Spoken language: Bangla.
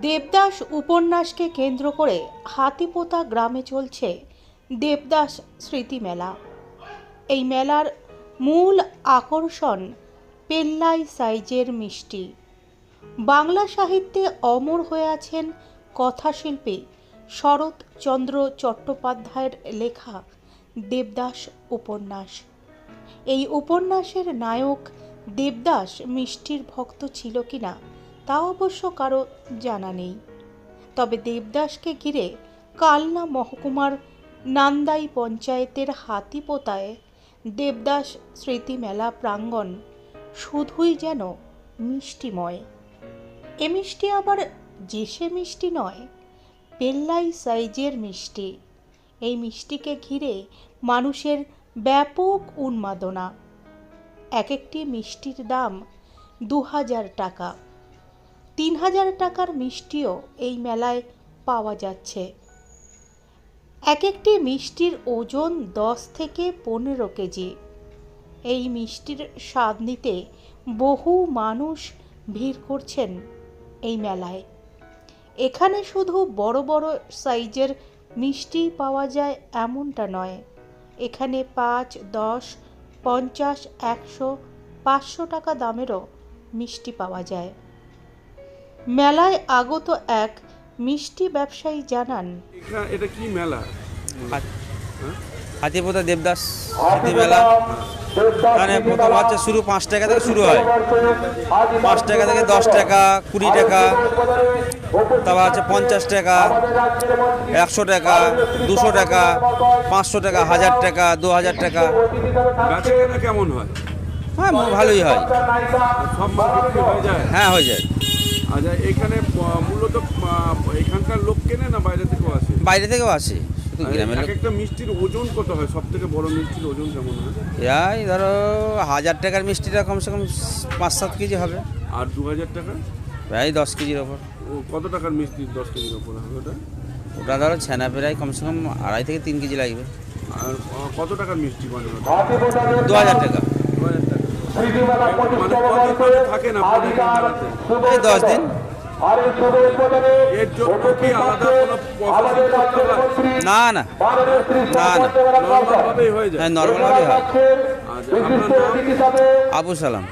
দেবদাস উপন্যাসকে কেন্দ্র করে হাতিপোতা গ্রামে চলছে দেবদাস স্মৃতি মেলা। এই মেলার মূল আকর্ষণ পেল্লাই সাইজের মিষ্টি। বাংলা সাহিত্যে অমর হয়ে আছেন কথাশিল্পী শরৎচন্দ্র চট্টোপাধ্যায়ের লেখা দেবদাস উপন্যাস। এই উপন্যাসের নায়ক দেবদাস মিষ্টির ভক্ত ছিল কিনা তা অবশ্য কারও জানা নেই। তবে দেবদাসকে ঘিরে কালনা মহকুমার নান্দাই পঞ্চায়েতের হাতিপোতায় দেবদাস স্মৃতি মেলা প্রাঙ্গণ শুধুই যেন মিষ্টিময়। এ মিষ্টি আবার যে সে মিষ্টি নয়, পেল্লাই সাইজের মিষ্টি। এই মিষ্টিকে ঘিরে মানুষের ব্যাপক উন্মাদনা। এক একটি মিষ্টির দাম দু হাজার টাকা। তিন হাজার টাকার মিষ্টিও এই মেলায় পাওয়া যাচ্ছে। এক একটি মিষ্টির ওজন দশ থেকে পনেরো কেজি। এই মিষ্টির স্বাদ নিতে বহু মানুষ ভিড় করছেন এই মেলায়। এখানে শুধু বড় বড় সাইজের মিষ্টি পাওয়া যায় এমনটা নয়। এখানে পাঁচ, দশ, পঞ্চাশ, একশো, পাঁচশো টাকা দামেরও মিষ্টি পাওয়া যায়। মেলায় আগত এক মিষ্টি ব্যবসায়ী জানান এটা কি মেলা? হাতিপোতা দেবদাস হাতি মেলা। মানে প্রথম হচ্ছে শুরু পাঁচ টাকা থেকে শুরু হয়। পাঁচ টাকা থেকে দশ টাকা কুড়ি টাকা তারপর হচ্ছে পঞ্চাশ টাকা একশো টাকা দুশো টাকা পাঁচশো টাকা হাজার টাকা দু হাজার টাকা। কেমন হয়? হ্যাঁ ভালোই হয়। হয়ে হ্যাঁ হয়ে যায়। আচ্ছা এখানে মূলত এখানকার লোক কেনে না বাইরে থেকেও আসে? বাইরে থেকেও আসে শুধু গ্রামের লোক। একটা মিষ্টির ওজন কত হয়? সব থেকে বড় মিষ্টির ওজন কেমন হয়? এই ধরো হাজার টাকার মিষ্টিটা কমসে কম পাঁচ সাত কেজি হবে। আর দু হাজার টাকা? প্রায় দশ কেজির ওপর। কত টাকার মিষ্টি দশ কেজির ওপরে হবে ওটা? ওটা ধরো ছানা প্রায় কমসে কম আড়াই থেকে তিন কেজি লাগবে। আর কত টাকার মিষ্টি দু হাজার টাকা। এই মেলাতে? দশ দিন। না না। না না। নর্মাল হয়ে যায়। হ্যাঁ হয়। আচ্ছা আবু সালাম।